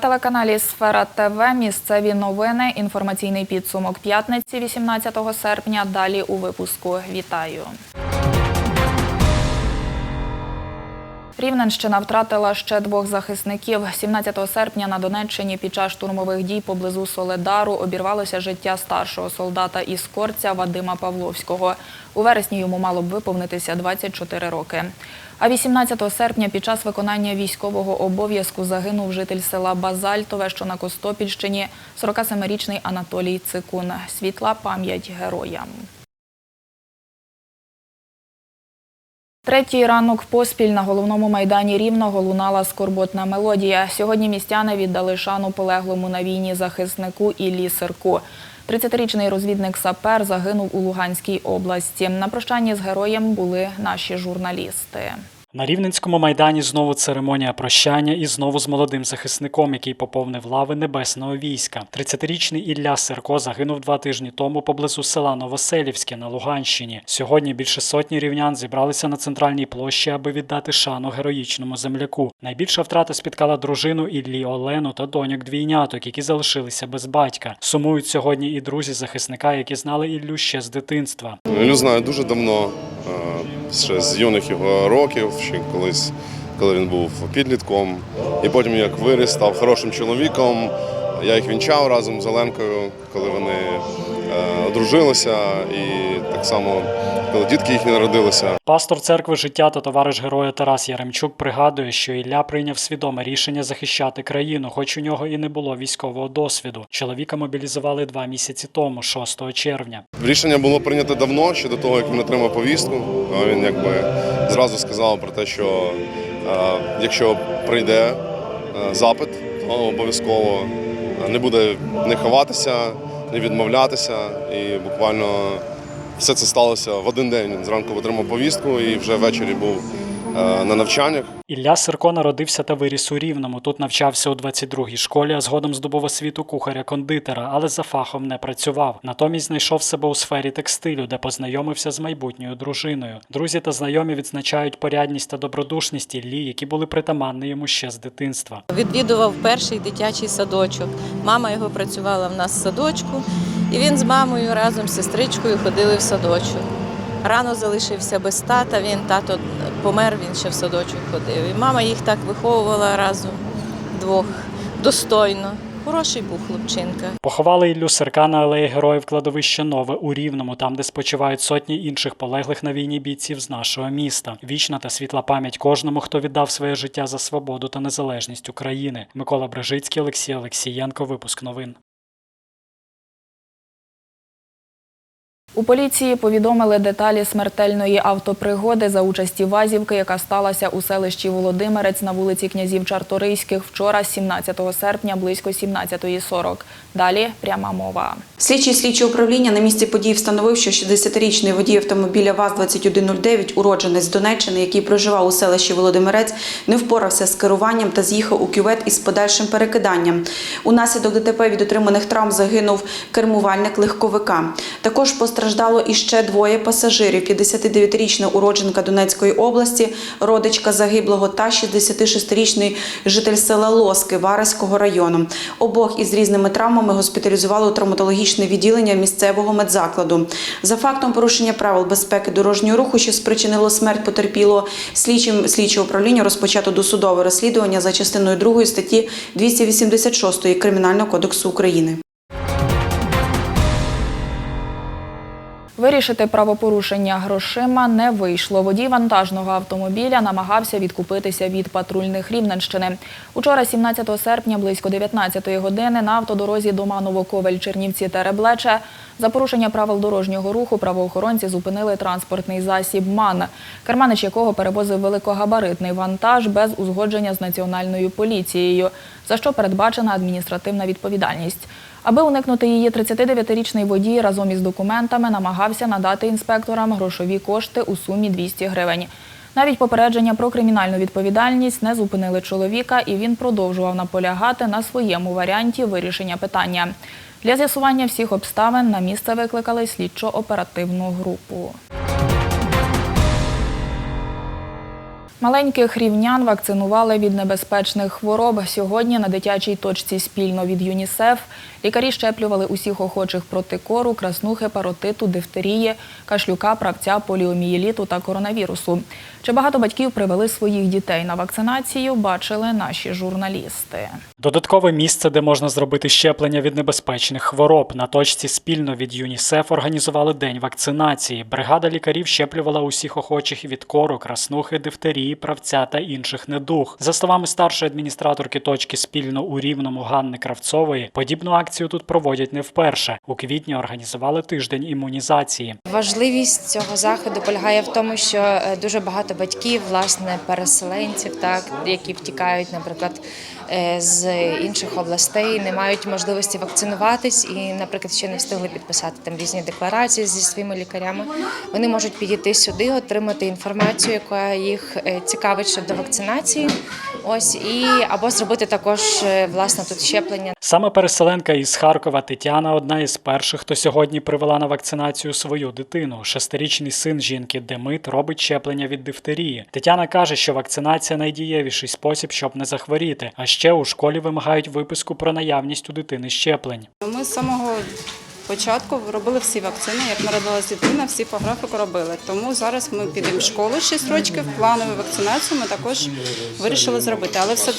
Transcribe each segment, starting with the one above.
На телеканалі Сфера ТВ місцеві новини. Інформаційний підсумок п'ятниці 18 серпня. Далі у випуску. Вітаю. Рівненщина втратила ще двох захисників. 17 серпня на Донеччині під час штурмових дій поблизу Соледару обірвалося життя старшого солдата із Корця Вадима Павловського. У вересні йому мало б виповнитися 24 роки. А 18 серпня під час виконання військового обов'язку загинув житель села Базальтове, що на Костопільщині, 47-річний Анатолій Цикун. Світла пам'ять героям. Третій ранок поспіль на головному майдані Рівного лунала скорботна мелодія. Сьогодні містяни віддали шану полеглому на війні захиснику Іллі Сирку. 30-річний розвідник Сапер загинув у Луганській області. На прощанні з героєм були наші журналісти. На Рівненському майдані знову церемонія прощання і знову з молодим захисником, який поповнив лави небесного війська. 30-річний Ілля Серко загинув два тижні тому поблизу села Новоселівське на Луганщині. Сьогодні більше сотні рівнян зібралися на центральній площі, аби віддати шану героїчному земляку. Найбільша втрата спіткала дружину Іллі Олену та доньок двійняток, які залишилися без батька. Сумують сьогодні і друзі захисника, які знали Іллю ще з дитинства. Ілю знаю дуже давно, ще з юних його років, ще колись, коли він був підлітком. І потім як виріс, став хорошим чоловіком. Я їх вінчав разом з Оленкою, коли вони одружилися, і так само, коли дітки їхні народилися. Пастор церкви життя та товариш героя Тарас Яремчук пригадує, що Ілля прийняв свідоме рішення захищати країну, хоч у нього і не було військового досвіду. Чоловіка мобілізували два місяці тому, 6 червня. Рішення було прийнято давно, ще до того, як він отримав повістку. Він якби зразу сказав про те, що е, якщо прийде е, запит, то обов'язково не буде не ховатися, не відмовлятися. І буквально все це сталося в один день. Зранку отримав повістку і вже ввечері був на навчаннях. Ілля Сирко народився та виріс у Рівному. Тут навчався у 22-й школі, а згодом здобув освіту кухаря-кондитера, але за фахом не працював. Натомість знайшов себе у сфері текстилю, де познайомився з майбутньою дружиною. Друзі та знайомі відзначають порядність та добродушність Іллі, які були притаманні йому ще з дитинства. Відвідував перший дитячий садочок. Мама його працювала в нас в садочку, і він з мамою разом з сестричкою ходили в садочок. Рано залишився без тата. Він тато помер, він ще в садочок ходив. І мама їх так виховувала разом двох достойно. Хороший був хлопчинка. Поховали Іллю Сирка на алеї Героїв кладовище Нове у Рівному, там, де спочивають сотні інших полеглих на війні бійців з нашого міста. Вічна та світла пам'ять кожному, хто віддав своє життя за свободу та незалежність України. Микола Брежицький, Олексій Олексієнко. Випуск новин. У поліції повідомили деталі смертельної автопригоди за участі Вазівки, яка сталася у селищі Володимирець на вулиці князів Чарторийських вчора, 17 серпня, близько 17.40. Далі пряма мова. Слідчий слідче управління на місці події встановив, що 60-річний водій автомобіля ВАЗ-2109, уродженець Донеччини, який проживав у селищі Володимирець, не впорався з керуванням та з'їхав у кювет із подальшим перекиданням. Унаслідок ДТП від отриманих травм загинув кермувальник легковика. Також постраждало іще двоє пасажирів: 59-річна уродженка Донецької області, родичка загиблого та 66-річний житель села Лоски Вараського району. Обох із різними травмами госпіталізували у травматологічне відділення місцевого медзакладу. За фактом порушення правил безпеки дорожнього руху, що спричинило смерть потерпілого, слідчим слідчого управління розпочато досудове розслідування за частиною 2 статті 286 Кримінального кодексу України. Вирішити правопорушення грошима не вийшло. Водій вантажного автомобіля намагався відкупитися від патрульних Рівненщини. Учора, 17 серпня, близько 19 години, на автодорозі Доманово-Ковель, Чернівці Тереблече за порушення правил дорожнього руху правоохоронці зупинили транспортний засіб МАН, керманич якого перевозив великогабаритний вантаж без узгодження з національною поліцією, за що передбачена адміністративна відповідальність. Аби уникнути її, 39-річний водій разом із документами намагався надати інспекторам грошові кошти у сумі 200 гривень. Навіть попередження про кримінальну відповідальність не зупинили чоловіка, і він продовжував наполягати на своєму варіанті вирішення питання. Для з'ясування всіх обставин на місце викликали слідчо-оперативну групу. Маленьких рівнян вакцинували від небезпечних хвороб. Сьогодні на дитячій точці спільно від ЮНІСЕФ лікарі щеплювали усіх охочих проти кору, краснухи, паротиту, дифтерії, кашлюка, правця, поліомієліту та коронавірусу. Чи багато батьків привели своїх дітей на вакцинацію, бачили наші журналісти. Додаткове місце, де можна зробити щеплення від небезпечних хвороб. На точці спільно від ЮНІСЕФ організували день вакцинації. Бригада лікарів щеплювала усіх охочих від кору, краснухи, дифтерії, правця та інших недуг. За словами старшої адміністраторки точки спільно у Рівному Ганни Кравцової, подібну акцію тут проводять не вперше. У квітні організували тиждень імунізації. Важливість цього заходу полягає в тому, що е, дуже багато батьків, власне, переселенців, так які втікають, наприклад, з інших областей, не мають можливості вакцинуватись і, наприклад, ще не встигли підписати там різні декларації зі своїми лікарями. Вони можуть підійти сюди, отримати інформацію, яка їх е, цікавить щодо вакцинації. Ось і або зробити також е, власне тут щеплення. Саме переселенка із Харкова Тетяна одна із перших, хто сьогодні привела на вакцинацію свою дитину. Шестирічний син жінки Демит робить щеплення від дифтерії. Тетяна каже, що вакцинація найдієвіший спосіб, щоб не захворіти. А ще у школі вимагають виписку про наявність у дитини щеплень. Ми з самого початку робили всі вакцини. Як народилась дитина, всі по графіку робили. Тому зараз ми підемо в школу 6 років, планову вакцинацію ми також вирішили зробити. Але все е,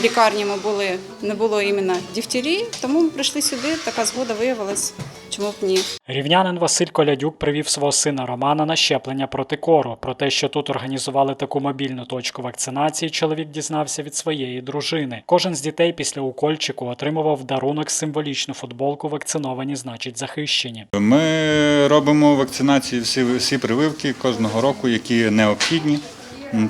в лікарні ми були не було іменно дифтерії, тому ми прийшли сюди. Така згода виявилась. Чому б ні? Рівнянин Василь Колядюк привів свого сина Романа на щеплення проти кору. Про те, що тут організували таку мобільну точку вакцинації, чоловік дізнався від своєї дружини. Кожен з дітей після укольчику отримував дарунок символічну футболку вакциновані, значить захищені. Ми робимо вакцинації всі, всі прививки кожного року, які необхідні.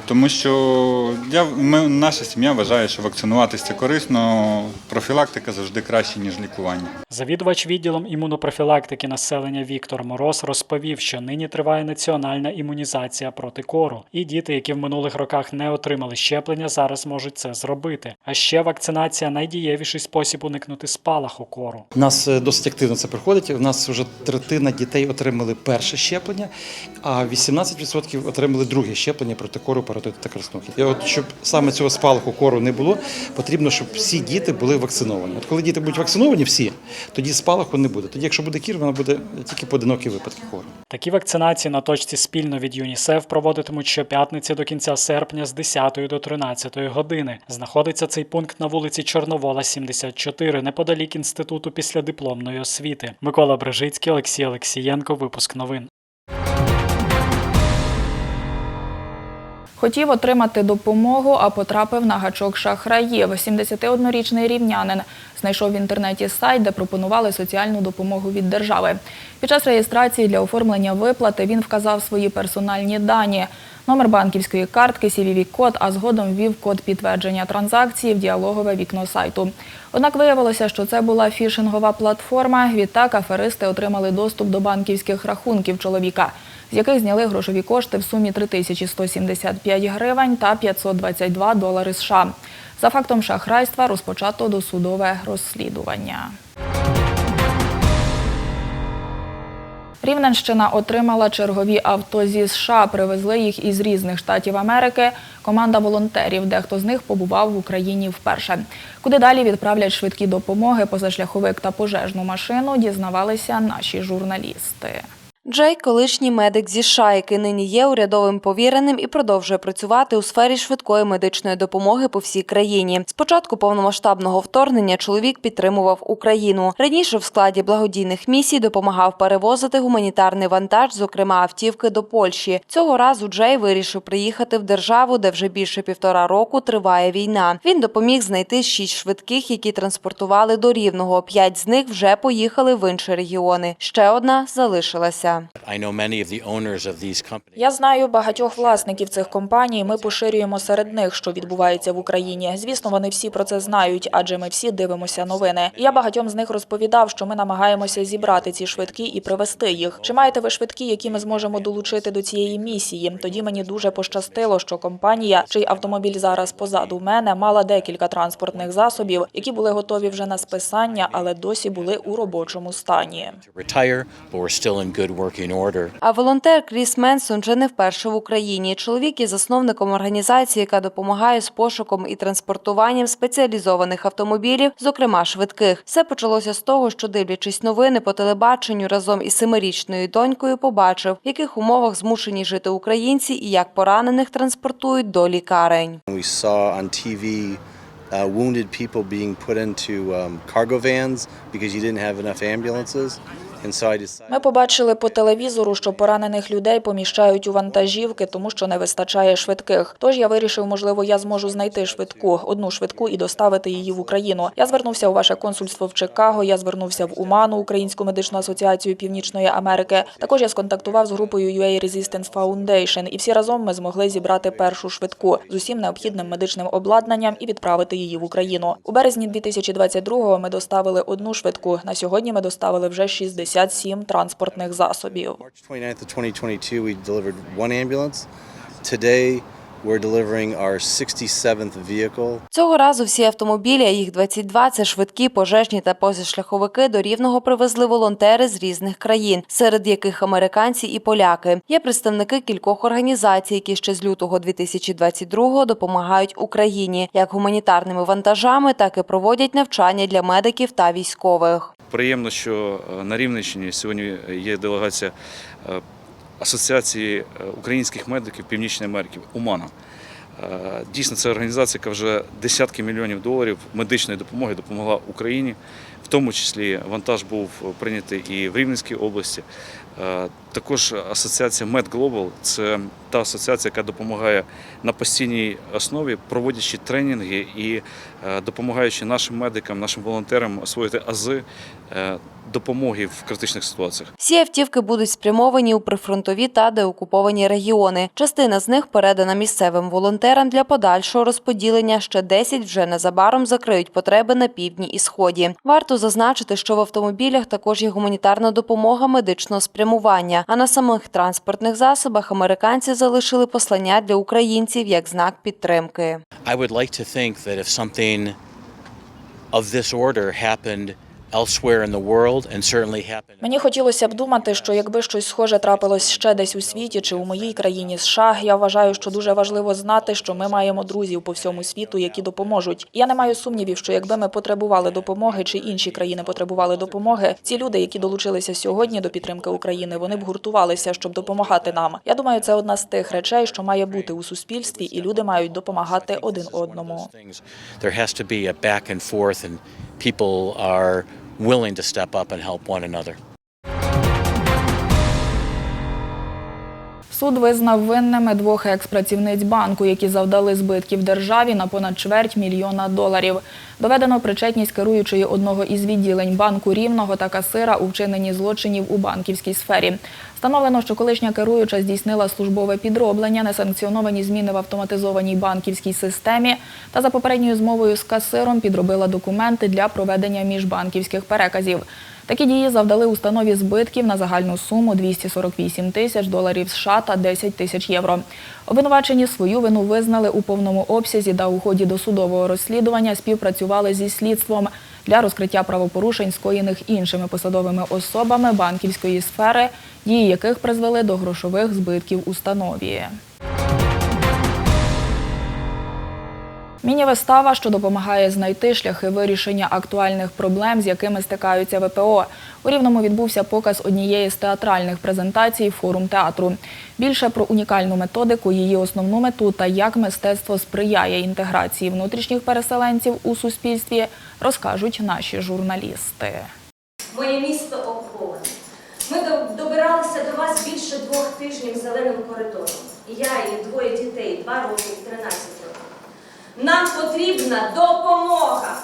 Тому що я, ми, наша сім'я вважає, що вакцинуватися корисно, профілактика завжди краще, ніж лікування. Завідувач відділом імунопрофілактики населення Віктор Мороз розповів, що нині триває національна імунізація проти кору, і діти, які в минулих роках не отримали щеплення, зараз можуть це зробити. А ще вакцинація найдієвіший спосіб уникнути спалаху кору. У нас е, досить активно це проходить. У нас вже третина дітей отримали перше щеплення, а 18% отримали друге щеплення проти кору, паротиту та краснухи. І от щоб саме цього спалаху кору не було, потрібно, щоб всі діти були вакциновані. От коли діти будуть вакциновані всі, тоді спалаху не буде. Тоді, якщо буде кір, вона буде тільки поодинокі випадки кору. Такі вакцинації на точці спільно від ЮНІСЕФ проводитимуть щоп'ятниці до кінця серпня з 10 до 13 години. Знаходиться цей пункт на вулиці Чорновола, 74, неподалік інституту післядипломної освіти. Микола Брижицький, Олексій Олексієнко. Випуск новин. Хотів отримати допомогу, а потрапив на гачок шахраїв. 71-річний рівнянин знайшов в інтернеті сайт, де пропонували соціальну допомогу від держави. Під час реєстрації для оформлення виплати він вказав свої персональні дані. Номер банківської картки, cvv код а згодом ввів код підтвердження транзакції в діалогове вікно сайту. Однак виявилося, що це була фішингова платформа. Відтак аферисти отримали доступ до банківських рахунків чоловіка, з яких зняли грошові кошти в сумі 3175 гривень та 522 долари США. За фактом шахрайства розпочато досудове розслідування. Рівненщина отримала чергові авто зі США. Привезли їх із різних штатів Америки. Команда волонтерів. Дехто з них побував в Україні вперше. Куди далі відправлять швидкі допомоги, позашляховик та пожежну машину, дізнавалися наші журналісти. Джей – колишній медик зі США, який нині є урядовим повіреним і продовжує працювати у сфері швидкої медичної допомоги по всій країні. З початку повномасштабного вторгнення чоловік підтримував Україну. Раніше в складі благодійних місій допомагав перевозити гуманітарний вантаж, зокрема автівки до Польщі. Цього разу Джей вирішив приїхати в державу, де вже більше півтора року триває війна. Він допоміг знайти шість швидких, які транспортували до Рівного. П'ять з них вже поїхали в інші регіони. Ще одна залишилася. Companies. Я знаю багатьох власників цих компаній. Ми поширюємо серед них, що відбувається в Україні. Звісно, вони всі про це знають, адже ми всі дивимося новини. Я багатьом з них розповідав, що ми намагаємося зібрати ці швидкі і привезти їх. Чи маєте ви швидкі, які ми зможемо долучити до цієї місії? Тоді мені дуже пощастило, що компанія, чий автомобіль зараз позаду мене, мала декілька транспортних засобів, які були готові вже на списання, але досі були у робочому стані. А волонтер Кріс Менсон вже не вперше в Україні. Чоловік є засновником організації, яка допомагає з пошуком і транспортуванням спеціалізованих автомобілів, зокрема швидких. Все почалося з того, що дивлячись новини по телебаченню разом із семирічною донькою, побачив, в яких умовах змушені жити українці і як поранених транспортують до лікарень. Uh, wounded people being put into um, cargo vans because you didn't have enough ambulances. Ми побачили по телевізору, що поранених людей поміщають у вантажівки, тому що не вистачає швидких. Тож я вирішив, можливо, я зможу знайти швидку, одну швидку і доставити її в Україну. Я звернувся у ваше консульство в Чикаго. Я звернувся в УМАНу, Українську медичну асоціацію Північної Америки. Також я сконтактував з групою UA Resistance Foundation, і всі разом ми змогли зібрати першу швидку з усім необхідним медичним обладнанням і відправити її в Україну. У березні 2022-го ми доставили одну швидку. На сьогодні ми доставили вже 67 транспортних засобів. March 29th of 2022, we delivered one ambulance. Today, we're delivering our 67th vehicle. Цього разу всі автомобілі, а їх 22 – це швидкі, пожежні та позашляховики до Рівного привезли волонтери з різних країн, серед яких американці і поляки. Є представники кількох організацій, які ще з лютого 2022-го допомагають Україні як гуманітарними вантажами, так і проводять навчання для медиків та військових. Приємно, що е, на Рівненщині сьогодні є делегація е, Асоціації е, українських медиків Північної Америки УМАНа. Дійсно, це організація, яка вже десятки мільйонів доларів медичної допомоги допомогла Україні. В тому числі вантаж був прийнятий і в Рівненській області. Також асоціація MedGlobal – це та асоціація, яка допомагає на постійній основі, проводячи тренінги і е, допомагаючи нашим медикам, нашим волонтерам освоїти ази е, допомоги в критичних ситуаціях. Всі автівки будуть спрямовані у прифронтові та деокуповані регіони. Частина з них передана місцевим волонтерам для подальшого розподілення. Ще 10 вже незабаром закриють потреби на півдні і сході. Варто зазначити, що в автомобілях також є гуманітарна допомога медичного спрямування. А на самих транспортних засобах американці залишили послання для українців як знак підтримки. This order happened Мені хотілося б думати, що якби щось схоже трапилось ще десь у світі чи у моїй країні США, я вважаю, що дуже важливо знати, що ми маємо друзів по всьому світу, які допоможуть. Я не маю сумнівів, що якби ми потребували допомоги, чи інші країни потребували допомоги, ці люди, які долучилися сьогодні до підтримки України, вони б гуртувалися, щоб допомагати нам. Я думаю, це одна з тих речей, що має бути у суспільстві, і люди мають допомагати один одному. Things, there has to be a back and forth, and people are willing to step up and help one another. Суд визнав винними двох екс-працівниць банку, які завдали збитків державі на понад чверть мільйона доларів. Доведено причетність керуючої одного із відділень банку Рівного та касира у вчиненні злочинів у банківській сфері. Встановлено, що колишня керуюча здійснила службове підроблення, несанкціоновані зміни в автоматизованій банківській системі та за попередньою змовою з касиром підробила документи для проведення міжбанківських переказів. Такі дії завдали установі збитків на загальну суму 248 тисяч доларів США та 10 тисяч євро. Обвинувачені свою вину визнали у повному обсязі та у ході досудового розслідування співпрацювали зі слідством для розкриття правопорушень, скоєних іншими посадовими особами банківської сфери, дії яких призвели до грошових збитків установі. Міні-вистава, що допомагає знайти шляхи вирішення актуальних проблем, з якими стикаються ВПО. У Рівному відбувся показ однієї з театральних презентацій форум театру. Більше про унікальну методику, її основну мету та як мистецтво сприяє інтеграції внутрішніх переселенців у суспільстві, розкажуть наші журналісти. Моє місто окуповане. Ми добиралися до вас більше двох тижнів зеленим коридором. Я і двоє дітей, два роки і 13 років. Нам потрібна допомога.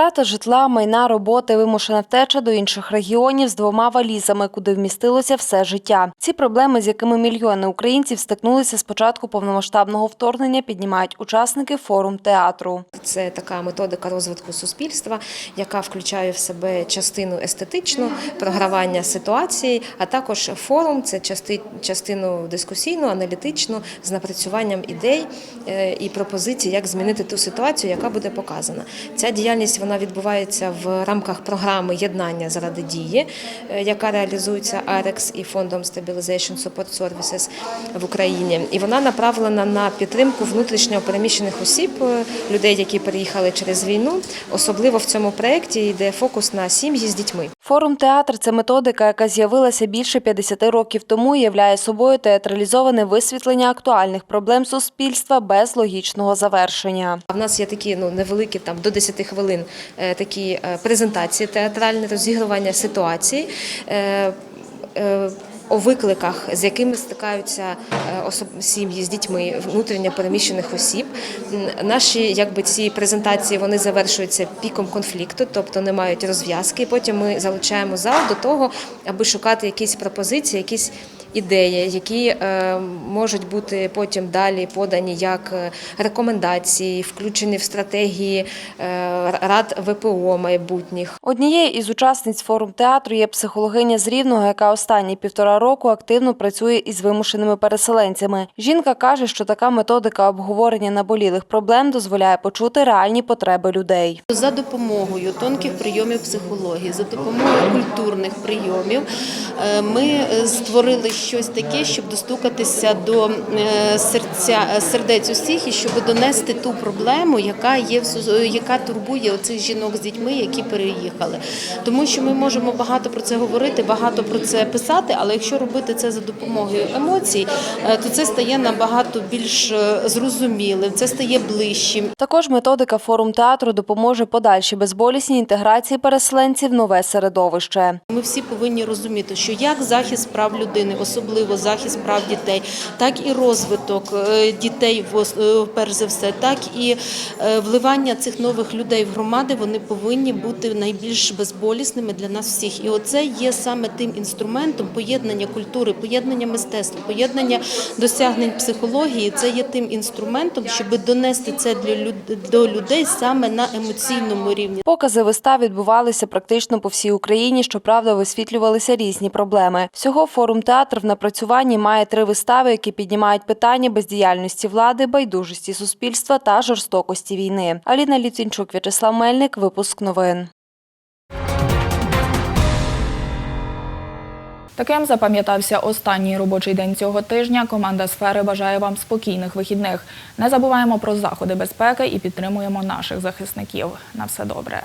Втрата житла, майна, роботи, вимушена втеча до інших регіонів з двома валізами, куди вмістилося все життя. Ці проблеми, з якими мільйони українців стикнулися з початку повномасштабного вторгнення, піднімають учасники форум театру. Це така методика розвитку суспільства, яка включає в себе частину естетичну, програвання ситуації, а також форум це части, частину дискусійну, аналітичну з напрацюванням ідей е, і пропозицій, як змінити ту ситуацію, яка буде показана. Ця діяльність вона відбувається в рамках програми єднання заради дії, е, яка реалізується АРЕКС і фондом Stabilization Support Services в Україні. І вона направлена на підтримку внутрішньо переміщених осіб, е, людей, які переїхали через війну. Особливо в цьому проєкті йде фокус на сім'ї з дітьми. Форум театр це методика, яка з'явилася більше 50 років тому і являє собою театралізоване висвітлення актуальних проблем суспільства без логічного завершення. А в нас є такі ну невеликі там до 10 хвилин такі е, презентації театральні, розігрування ситуацій. е, е, викликах, з якими стикаються е, сім'ї з дітьми внутрішньо переміщених осіб, наші якби ці презентації вони завершуються піком конфлікту, тобто не мають розв'язки. Потім ми залучаємо зал до того, аби шукати якісь пропозиції, якісь ідеї, які е, можуть бути потім далі подані як е, рекомендації, включені в стратегії е, рад ВПО майбутніх. Однією із учасниць форум театру є психологиня з Рівного, яка останні півтора року активно працює із вимушеними переселенцями. Жінка каже, що така методика обговорення наболілих проблем дозволяє почути реальні потреби людей. За допомогою тонких прийомів психології, за допомогою культурних прийомів ми створили щось таке, щоб достукатися до е, серця сердець усіх і щоб донести ту проблему, яка є яка турбує оцих жінок з дітьми, які переїхали. Тому що ми можемо багато про це говорити, багато про це писати, але якщо робити це за допомогою емоцій, е, то це стає набагато більш е, зрозумілим, це стає ближчим. Також методика форум театру допоможе подальшій безболісній інтеграції переселенців в нове середовище. Ми всі повинні розуміти, що як захист прав людини, особливо захист прав дітей, так і розвиток е, дітей е, перш за все, так і е, вливання цих нових людей в громади, вони повинні бути найбільш безболісними для нас всіх. І оце є саме тим інструментом поєднання культури, поєднання мистецтва, поєднання досягнень психології. Це є тим інструментом, щоб донести це для до людей саме на емоційному рівні. Покази вистав відбувалися практично по всій Україні. Щоправда, висвітлювалися різні проблеми. Всього форум театр в напрацюванні має три вистави, які піднімають питання бездіяльності влади, байдужості суспільства та жорстокості війни. Аліна Ліцінчук, В'ячеслав Мельник. Випуск новин. Таким запам'ятався останній робочий день цього тижня. Команда сфери бажає вам спокійних вихідних. Не забуваємо про заходи безпеки і підтримуємо наших захисників. На все добре.